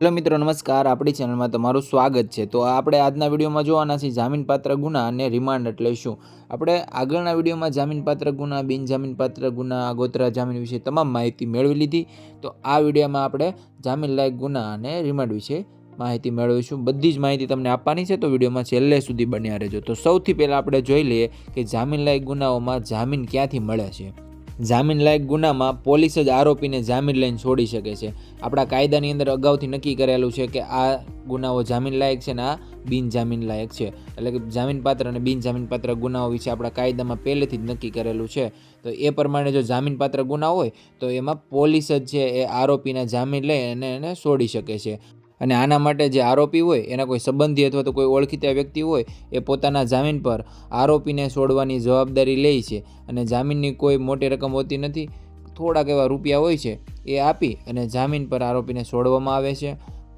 Hello મિત્રો, નમસ્કાર. આપણી ચેનલમાં તમારું સ્વાગત છે. તો આપણે આજના વિડીયોમાં જોવાના છીએ જામીનપાત્ર ગુના અને રિમાન્ડ એટલે શું? આપણે આગળના વિડીયોમાં જામીનપાત્ર ગુના, બિનજામીનપાત્ર ગુના, આગોતરા જામીન વિશે તમામ માહિતી મેળવી લીધી. તો આ વિડીયોમાં આપણે જામીન લાયક ગુના અને રિમાન્ડ વિશે માહિતી મેળવીશું. બધી જ માહિતી તમને આપવાની છે. તો વિડીયોમાં છેલ્લે સુધી બન્યા રહેજો. તો સૌથી પહેલાં આપણે જોઈ લઈએ કે જામીન લાયક ગુનાઓમાં જામીન ક્યાંથી મળે છે? જામીન લાયક ગુનામાં પોલીસ જ આરોપીને જામીન લઈને છોડી શકે છે. આપણા કાયદાની અંદર અગાઉથી નક્કી કરેલું છે કે આ ગુનાઓ જામીન લાયક છે ને આ બિનજામીન લાયક છે. એટલે કે જામીનપાત્ર અને બિનજામીનપાત્ર ગુનાઓ વિશે આપણા કાયદામાં પહેલેથી જ નક્કી કરેલું છે. તો એ પ્રમાણે જો જામીનપાત્ર ગુના હોય, તો એમાં પોલીસ જ છે એ આરોપીના જામીન લઈ અને એને છોડી શકે છે. અને આના માટે જે આરોપી હોય, એના કોઈ સંબંધી અથવા તો કોઈ ઓળખીતા વ્યક્તિ હોય, એ પોતાના જામીન પર આરોપીને છોડવાની જવાબદારી લે છે અને જામીનની કોઈ મોટી રકમ હોતી નથી, થોડાક એવા રૂપિયા હોય છે, એ આપી અને જામીન પર આરોપીને છોડવામાં આવે છે.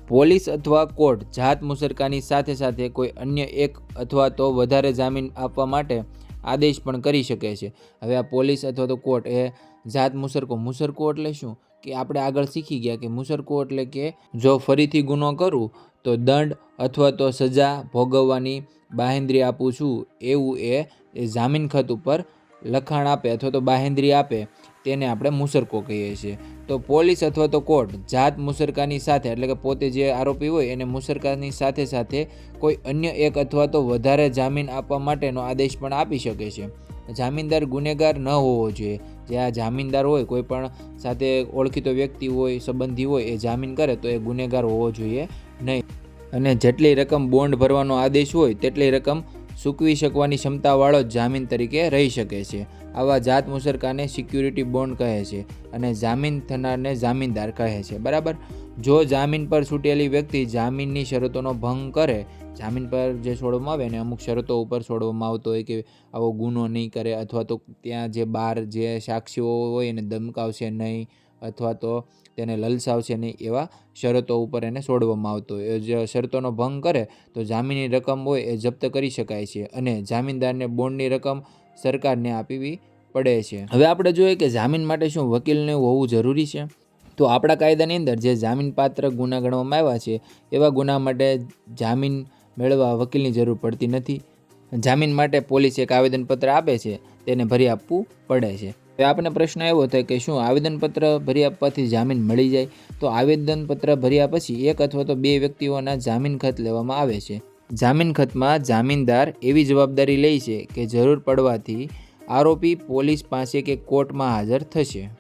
પોલીસ અથવા કોર્ટ જાત મુસરકાની સાથે સાથે કોઈ અન્ય એક અથવા તો વધારે જામીન આપવા માટે આદેશ પણ કરી શકે છે. હવે આ પોલીસ અથવા તો કોર્ટ એ જાત મુસરકો મુસરકો એટલે શું? કે આપણે આગળ શીખી ગયા કે મુસરકો એટલે કે જો ફરીથી ગુનો કરું, તો દંડ અથવા તો સજા ભોગવવાની બાહેંધરી આપું છું. એવું એ જામીન ખત ઉપર લખાણ આપે અથવા તો બાહેંધરી આપે, તેને આપણે મુસરકો કહીએ છીએ. તો પોલીસ અથવા તો કોર્ટ જાત મુસરકાની સાથે, એટલે કે પોતે જે આરોપી હોય, એને મુસરકાની સાથે સાથે કોઈ અન્ય એક અથવા તો વધારે જામીન આપવા માટેનો આદેશ પણ આપી શકે છે. જામીનદાર ગુનેગાર ન હોવો જોઈએ. જે આ જામીનદાર હોય, કોઈ પણ સાથે ઓળખીતો વ્યક્તિ હોય, સંબંધી હોય, એ જામીન કરે તો એ ગુનેગાર હોવો જોઈએ નહીં. અને જેટલી રકમ બોન્ડ ભરવાનો આદેશ હોય, તેટલી રકમ સૂકવી શકવાની ક્ષમતાવાળો જામીન તરીકે રહી શકે છે. આવા જાત મુસરકાને સિક્યુરિટી બોન્ડ કહે છે અને જામીન થનારને જામીનદાર કહે છે. બરાબર? જો જામીન પર છૂટેલી વ્યક્તિ જામીનની શરતોનો ભંગ કરે જામીન પર જે છોડવામાં આવે ને અમુક શરતો ઉપર છોડવામાં આવતો હોય કે આવો ગુનો નહીં કરે અથવા તો ત્યાં જે બહાર જે સાક્ષીઓ હોય એને ધમકાવશે નહીં અથવા તો તેને લલસાવશે નહીં એવા શરતો ઉપર એને છોડવામાં આવતો હોય. જે શરતોનો ભંગ કરે તો જામીનની રકમ હોય એ જપ્ત કરી શકાય છે અને જામીનદારને બોન્ડની રકમ સરકારને આપવી પડે છે. હવે આપણે જોઈએ કે જામીન માટે શું વકીલને હોવું જરૂરી છે? તો આપણા કાયદાની અંદર જે જામીનપાત્ર ગુના ગણવામાં આવ્યા છે એવા ગુના માટે જામીન મેળવવા વકીલની જરૂર પડતી નથી. જામીન માટે પોલીસ એક આવેદનપત્ર આપે છે, તેને ભરી આપવું પડે છે. હવે આપણને પ્રશ્ન એવો થાય કે શું આવેદનપત્ર ભરી આપવાથી જામીન મળી જાય? તો આવેદનપત્ર ભર્યા પછી એક અથવા તો બે વ્યક્તિઓના જામીન ખત લેવામાં આવે છે. જામીન ખતમાં જામીનદાર એવી જવાબદારી લે છે કે જરૂર પડવાથી આરોપી પોલીસ પાસે કે કોર્ટમાં હાજર થશે.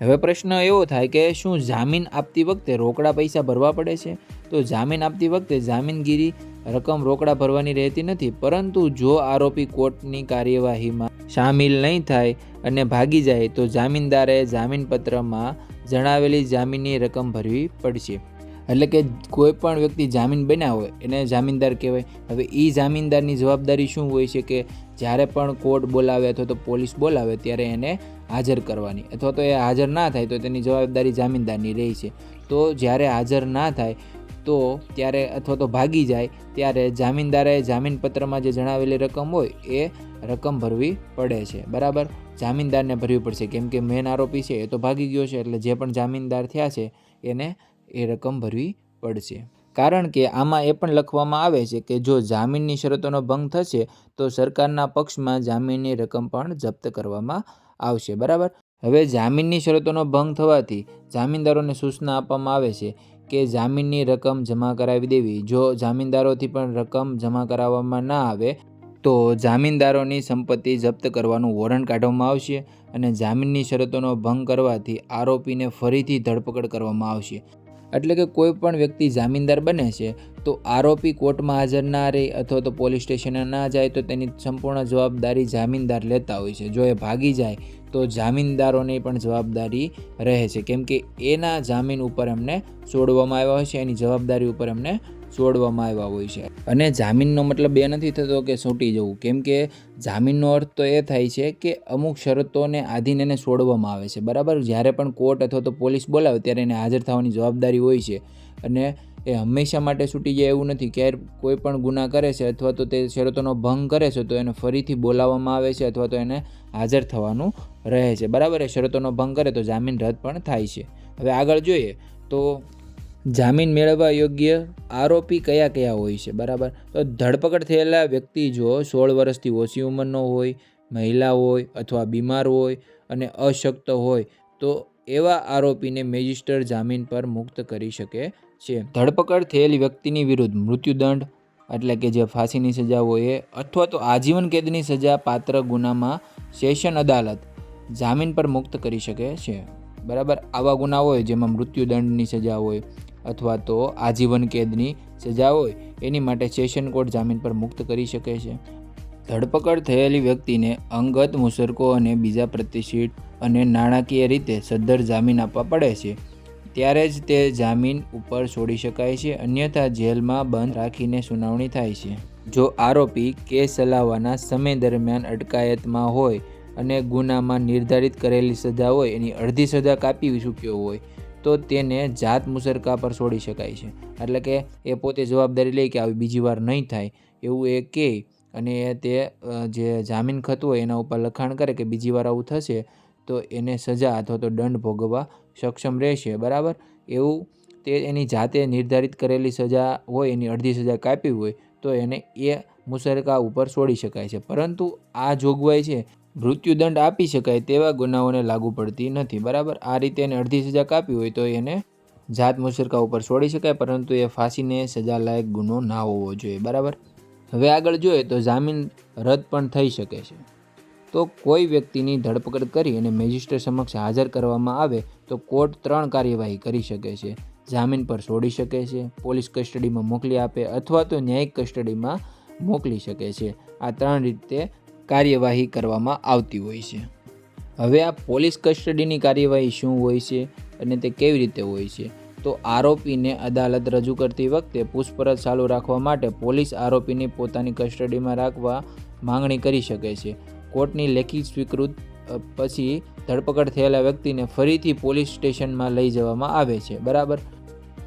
હવે પ્રશ્ન એવો થાય કે શું જામીન આપતી વખતે રોકડા પૈસા ભરવા પડે છે? તો જામીન આપતી વખતે જામીનગીરી રકમ રોકડા ભરવાની રહેતી નથી, પરંતુ જો આરોપી કોર્ટની કાર્યવાહીમાં સામેલ નહીં થાય અને ભાગી જાય, તો જામીનદારે જામીનપત્રમાં જણાવેલી જામીનની રકમ ભરવી પડશે. એટલે કે કોઈ પણ વ્યક્તિ જામીન બન્યા હોય, એને જામીનદાર કહેવાય. હવે એ જામીનદારની જવાબદારી શું હોય છે કે જ્યારે પણ કોર્ટ બોલાવે અથવા તો પોલીસ બોલાવે, ત્યારે એને હાજર કરવાની. અથવા તો એ હાજર ના થાય તો તેની જવાબદારી જામીનદારની રહે છે. તો જ્યારે હાજર ના થાય, તો ત્યારે અથવા તો ભાગી જાય, ત્યારે જામીનદારે જામીનપત્રમાં જે જણાવેલી રકમ હોય, એ રકમ ભરવી પડે છે. બરાબર? જામીનદારને ભરવી પડશે. કેમ કે મેન આરોપી છે, એ તો ભાગી ગયો છે, એટલે જે પણ જામીનદાર થયા છે, એને એ રકમ ભરવી પડશે. કારણ કે આમાં એ પણ લખવામાં આવે છે કે જો જામીનની શરતોનો ભંગ થશે, તો સરકારના પક્ષમાં જામીનની રકમ પણ જપ્ત કરવામાં આવશે. બરાબર? હવે જામીનની શરતોનો ભંગ થવાથી જામીનદારોને સૂચના આપવામાં આવે છે કે જામીનની રકમ જમા કરાવી દેવી. જો જામીનદારોથી પણ રકમ જમા કરાવવામાં ના આવે, તો જામીનદારોની સંપત્તિ જપ્ત કરવાનું વોરંટ કાઢવામાં આવશે અને જામીનની શરતોનો ભંગ કરવાથી આરોપીને ફરીથી ધરપકડ કરવામાં આવશે. એટલે કે કોઈ પણ વ્યક્તિ જામીનદાર બને છે, તો આરોપી કોર્ટમાં હાજર ના રહે અથવા તો પોલીસ સ્ટેશને ના જાય, તો તેની સંપૂર્ણ જવાબદારી જામીનદાર લેતા હોય છે. જો એ ભાગી જાય, તો જામીનદારોની પણ જવાબદારી રહે છે. કેમ કે એના જામીન ઉપર એમને છોડવામાં આવ્યા હોય છે, એની જવાબદારી ઉપર એમને છોડવામાં આવ્યા હોય છે. અને જામીનનો મતલબ એ નથી થતો કે છૂટી જવું. કેમ કે જામીનનો અર્થ તો એ થાય છે કે અમુક શરતોને આધીન એને છોડવામાં આવે છે. બરાબર? જ્યારે પણ કોર્ટ અથવા તો પોલીસ બોલાવે ત્યારે એને હાજર થવાની જવાબદારી હોય છે. અને એ હંમેશા માટે છૂટી જાય એવું નથી. ક્યારે કોઈ પણ ગુના કરે છે અથવા તો તે શરતોનો ભંગ કરે છે તો એને ફરીથી બોલાવવામાં આવે છે અથવા તો એને હાજર થવાનું રહે છે. બરાબર? એ શરતોનો ભંગ કરે તો જામીન રદ પણ થાય છે. હવે આગળ જોઈએ તો જામીન મેળવવા યોગ્ય આરોપી કયા કયા હોય છે, બરાબર? તો ધરપકડ થયેલા વ્યક્તિ જો સોળ વર્ષથી ઓછી ઉંમરનો હોય, મહિલા હોય અથવા બીમાર હોય અને અશક્ત હોય, તો એવા આરોપીને મેજિસ્ટર જામીન પર મુક્ત કરી શકે છે. ધરપકડ થયેલી વ્યક્તિની વિરુદ્ધ મૃત્યુદંડ, એટલે કે જે ફાંસીની સજા હોય એ, અથવા તો આજીવન કેદની સજા પાત્ર ગુનામાં સેશન અદાલત જામીન પર મુક્ત કરી શકે છે. બરાબર? આવા ગુના હોય જેમાં મૃત્યુદંડની સજા હોય અથવા તો આજીવન કેદની સજા હોય, એની માટે સેશન કોર્ટ જામીન પર મુક્ત કરી શકે છે. ધરપકડ થયેલી વ્યક્તિને અંગત મુસરકો અને બીજા પ્રતિષ્ઠિત અને નાણાકીય રીતે સદ્ધર જામીન આપવા પડે છે. ત્યારે જ તે જામીન ઉપર છોડી શકાય છે, અન્યથા જેલમાં બંધ રાખીને સુનાવણી થાય છે. જો આરોપી કેસ ચલાવવાના સમય દરમિયાન અટકાયતમાં હોય અને ગુનામાં નિર્ધારિત કરેલી સજા હોય, એની અડધી સજા કાપી ચૂક્યો હોય તો તેને જાત મુસરકા પર છોડી શકાય છે. એટલે કે એ પોતે જવાબદારી લે કે આવી બીજી વાર નહીં થાય. એવું એ કહે અને એ તે જે જામીન ખતું હોય એના ઉપર લખાણ કરે કે બીજી વાર આવું થશે તો એને સજા અથવા તો દંડ ભોગવવા સક્ષમ રહેશે. બરાબર? એવું તે એની જાતે નિર્ધારિત કરેલી સજા હોય, એની અડધી સજા કાપી હોય તો એને એ મુસરકા ઉપર છોડી શકાય છે. પરંતુ આ જોગવાઈ છે મૃત્યુદંડ આપી શકાય તેવા ગુનાઓને લાગુ પડતી નથી, બરાબર? આ રીતે એને અડધી સજા કાપી હોય તો એને જાત મુસરકા ઉપર છોડી શકાય, પરંતુ એ ફાંસીને સજા લાયક ગુનો ના હોવો જોઈએ, બરાબર? હવે આગળ જોઈએ તો જામીન રદ પણ થઈ શકે છે. તો કોઈ વ્યક્તિની ધરપકડ કરી અને મેજિસ્ટ્રેટ સમક્ષ હાજર કરવામાં આવે તો કોર્ટ ત્રણ કાર્યવાહી કરી શકે છે. જામીન પર છોડી શકે છે, પોલીસ કસ્ટડીમાં મોકલી આપે અથવા તો ન્યાયિક કસ્ટડીમાં મોકલી શકે છે. આ ત્રણ રીતે કાર્યવાહી કરવામાં આવતી હોય છે. હવે આ પોલીસ કસ્ટડીની કાર્યવાહી શું હોય છે અને તે કેવી રીતે હોય છે? તો આરોપીને અદાલત રજૂ કરતી વખતે પૂછપરછ ચાલુ રાખવા માટે પોલીસ આરોપીને પોતાની કસ્ટડીમાં રાખવા માંગણી કરી શકે છે. કોર્ટની લેખિત સ્વીકૃત પછી ધરપકડ થયેલા વ્યક્તિને ફરીથી પોલીસ સ્ટેશનમાં લઈ જવામાં આવે છે. બરાબર?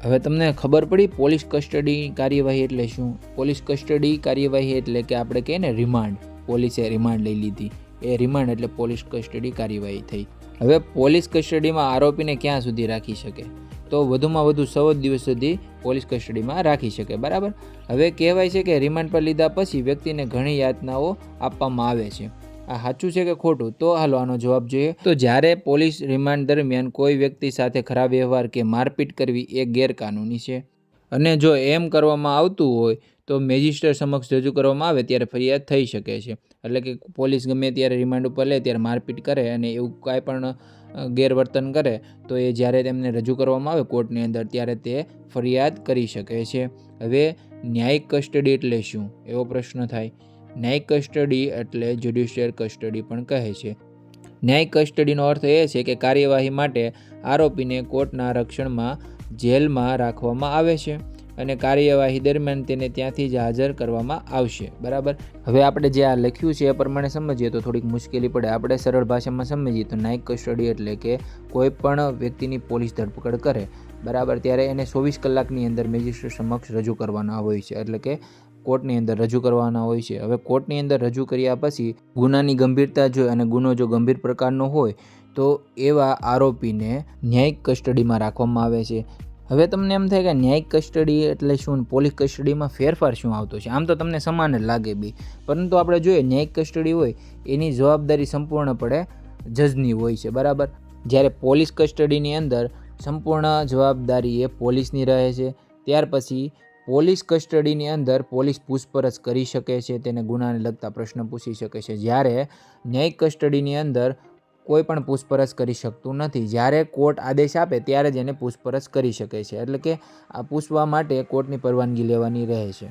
હવે તમને ખબર પડી પોલીસ કસ્ટડી કાર્યવાહી એટલે શું? પોલીસ કસ્ટડી કાર્યવાહી એટલે કે આપણે કહીએ ને રિમાન્ડ. પોલીસે રિમાન્ડ લઈ લીધી. એ રિમાન્ડ એટલે પોલીસ કસ્ટડી કાર્યવાહી થઈ. હવે પોલીસ કસ્ટડીમાં આરોપીને ક્યાં સુધી રાખી શકે? તો વધુમાં વધુ સૌ દિવસ સુધી પોલીસ કસ્ટડીમાં રાખી શકે, બરાબર? હવે કહેવાય છે કે રિમાન્ડ પર લીધા પછી વ્યક્તિને ઘણી યાતનાઓ આપવામાં આવે છે. આ સાચું છે કે ખોટું? તો હાલો, આનો જવાબ જોઈએ. તો જ્યારે પોલીસ રિમાન્ડ દરમિયાન કોઈ વ્યક્તિ સાથે ખરાબ વ્યવહાર કે મારપીટ કરવી એ ગેરકાનૂની છે. અને જો એમ કરવામાં આવતું હોય તો મેજિસ્ટર સમક્ષ રજૂ કરવામાં આવે ત્યારે ફરિયાદ થઈ શકે છે. એટલે કે પોલીસ ગમે ત્યારે રિમાન્ડ ઉપર લે ત્યારે મારપીટ કરે અને એવું કાંઈ પણ ગેરવર્તન કરે, તો એ જ્યારે તેમને રજૂ કરવામાં આવે કોર્ટની અંદર ત્યારે તે ફરિયાદ કરી શકે છે. હવે ન્યાયિક કસ્ટડી એટલે શું? એવો પ્રશ્ન થાય. ન્યાયિક કસ્ટડી એટલે જ્યુડિશિયલ કસ્ટડી પણ કહે છે. ન્યાયિક કસ્ટડીનો અર્થ એ છે કે કાર્યવાહી માટે આરોપીને કોર્ટના રક્ષણમાં જેલમાં રાખવામાં આવે છે. અને કાર્યવાહી દરમિયાન તેને ત્યાંથી જ હાજર કરવામાં આવશે. બરાબર? હવે આપણે જે આ લખ્યું છે એ પ્રમાણે સમજીએ તો થોડીક મુશ્કેલી પડે. આપણે સરળ ભાષામાં સમજીએ તો નાઇક કસ્ટડી એટલે કે કોઈ પણ વ્યક્તિની પોલીસ ધરપકડ કરે. બરાબર? ત્યારે એને ચોવીસ કલાકની અંદર મેજિસ્ટ્રેટ સમક્ષ રજૂ કરવાના હોય છે. એટલે કે કોર્ટની અંદર રજૂ કરવાના હોય છે. હવે કોર્ટની અંદર રજૂ કર્યા પછી ગુનાની ગંભીરતા જોઈ અને ગુનો જો ગંભીર પ્રકારનો હોય તો એવા આરોપીને ન્યાયિક કસ્ટડીમાં રાખવામાં આવે છે. હવે તમને એમ થાય કે ન્યાયિક કસ્ટડી એટલે શું પોલીસ કસ્ટડીમાં ફેરફાર શું આવતો છે? આમ તો તમને સમાન જ લાગે બી. પરંતુ આપણે જોઈએ ન્યાયિક કસ્ટડી હોય, એની જવાબદારી સંપૂર્ણપણે જજની હોય છે, બરાબર? જ્યારે પોલીસ કસ્ટડીની અંદર સંપૂર્ણ જવાબદારી એ પોલીસની રહે છે, ત્યાર પછી પોલીસ કસ્ટડીની અંદર પોલીસ પૂછપરછ કરી શકે છે, તેને ગુનાને લગતા પ્રશ્ન પૂછી શકે છે. જ્યારે ન્યાયિક કસ્ટડીની અંદર કોઈ પણ પૂછપરછ કરી શકતું નથી. જ્યારે કોર્ટ આદેશ આપે, ત્યારે જ એને પૂછપરછ કરી શકે છે. એટલે કે આ પૂછવા માટે કોર્ટની પરવાનગી લેવાની રહે છે.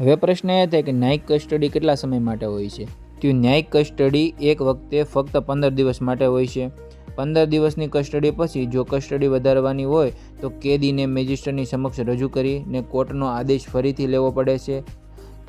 હવે પ્રશ્ન એ થાય કે ન્યાયિક કસ્ટડી કેટલા સમય માટે હોય છે? તો ન્યાયિક કસ્ટડી એક વખતે ફક્ત પંદર દિવસ માટે હોય છે. પંદર દિવસની કસ્ટડી પછી જો કસ્ટડી વધારવાની હોય, તો કેદીને મેજિસ્ટ્રેટની સમક્ષ રજૂ કરીને કોર્ટનો આદેશ ફરીથી લેવો પડે છે.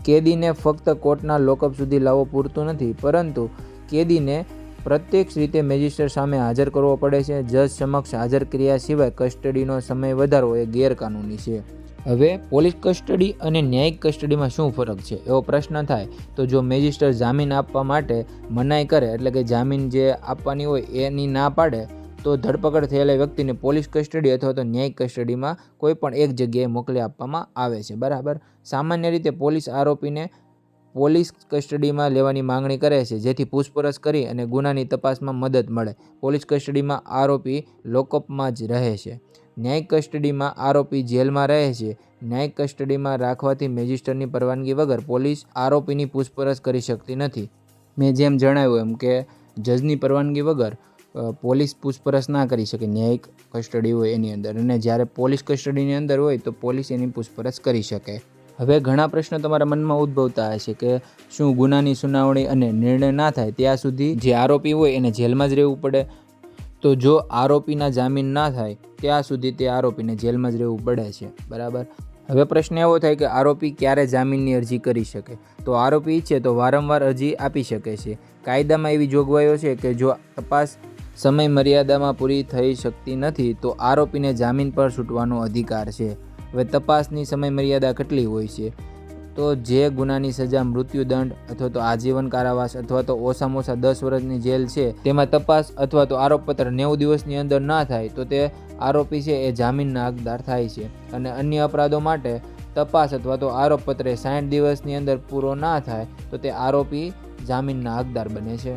કેદીને ફક્ત કોર્ટના લોકઅપ સુધી લાવવો પૂરતું નથી, પરંતુ કેદીને પ્રત્યક્ષ રીતે મેજિસ્ટ્રેટ સામે હાજર કરવો પડે છે. જજ સમક્ષ હાજર કર્યા સિવાય કસ્ટડીનો સમય વધારવો એ ગેરકાનૂની છે. હવે પોલીસ કસ્ટડી અને ન્યાયિક કસ્ટડીમાં શું ફરક છે? એવો પ્રશ્ન થાય તો જો મેજિસ્ટ્રેટ જામીન આપવા માટે મનાઈ કરે, એટલે કે જામીન જે આપવાની હોય એની ના પાડે, તો ધરપકડ થયેલા વ્યક્તિને પોલીસ કસ્ટડી અથવા તો ન્યાયિક કસ્ટડીમાં કોઈ પણ એક જગ્યાએ મોકલી આપવામાં આવે છે. બરાબર? સામાન્ય રીતે પોલીસ આરોપીને પોલીસ કસ્ટડીમાં લેવાની માંગણી કરે છે, જેથી પૂછપરછ કરી અને ગુનાની તપાસમાં મદદ મળે. પોલીસ કસ્ટડીમાં આરોપી લોકઅપમાં જ રહે છે. ન્યાયિક કસ્ટડીમાં આરોપી જેલમાં રહે છે. ન્યાયિક કસ્ટડીમાં રાખવાથી મેજિસ્ટરની પરવાનગી વગર પોલીસ આરોપીની પૂછપરછ કરી શકતી નથી. મેં જેમ જણાવ્યું એમ કે, જજની પરવાનગી વગર પોલીસ પૂછપરછ ના કરી શકે ન્યાયિક કસ્ટડી હોય એની અંદર. અને જ્યારે પોલીસ કસ્ટડીની અંદર હોય તો પોલીસ એની પૂછપરછ કરી શકે. હવે ઘણા પ્રશ્નો તમારા મનમાં ઉદ્ભવતા હશે કે શું ગુનાની સુનાવણી અને નિર્ણય ના થાય ત્યાં સુધી જે આરોપી હોય એને જેલમાં જ રહેવું પડે? તો જો આરોપીના જામીન ના થાય, ત્યાં સુધી તે આરોપીને જેલમાં જ રહેવું પડે છે, બરાબર? હવે પ્રશ્ન એવો થાય કે આરોપી ક્યારે જામીનની અરજી કરી શકે? તો આરોપી ઈચ્છે તો વારંવાર અરજી આપી શકે છે. કાયદામાં એવી જોગવાઈઓ છે કે જો તપાસ સમય મર્યાદામાં પૂરી થઈ શકતી નથી, તો આરોપીને જામીન પર છૂટવાનો અધિકાર છે. હવે તપાસની સમય મર્યાદા કેટલી હોય છે? તો જે ગુનાની સજા, મૃત્યુદંડ અથવા તો આજીવન કારાવાસ અથવા તો ઓછામાં ઓછા દસ વર્ષની જેલ છે, તેમાં તપાસ અથવા તો આરોપપત્ર નેવું દિવસની અંદર ના થાય, તો તે આરોપી છે એ જામીનના હકદાર થાય છે. અને અન્ય અપરાધો માટે તપાસ અથવા તો આરોપપત્ર એ સાઠ દિવસની અંદર પૂરો ના થાય, તો તે આરોપી જામીનના હકદાર બને છે.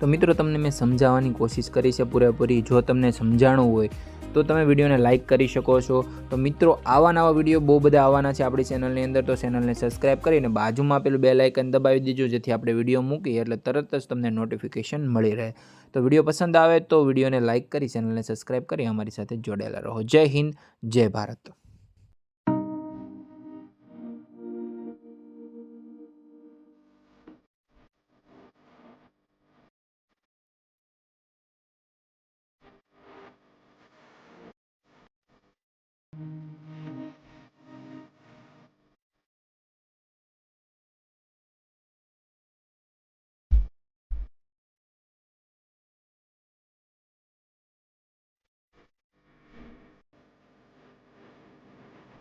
તો મિત્રો, તમને મેં સમજાવવાની કોશિશ કરી છે પૂરેપૂરી. જો તમને સમજાણું હોય તો તમે વિડીયોને લાઇક કરી શકો છો. તો મિત્રો, આવા નવા વીડિયો બહુ બધા આવવાના છે આપણી ચેનલની અંદર. તો ચેનલને સબસ્ક્રાઇબ કરીને બાજુમાં આપેલું બે લાઇકન દબાવી દીજો, જેથી આપણે વીડિયો મૂકીએ એટલે તરત જ તમને નોટિફિકેશન મળી રહે. તો વીડિયો પસંદ આવે તો વિડીયોને લાઇક કરી, ચેનલને સબસ્ક્રાઈબ કરી, અમારી સાથે જોડાયેલા રહો. જય હિન્દ, જય ભારત.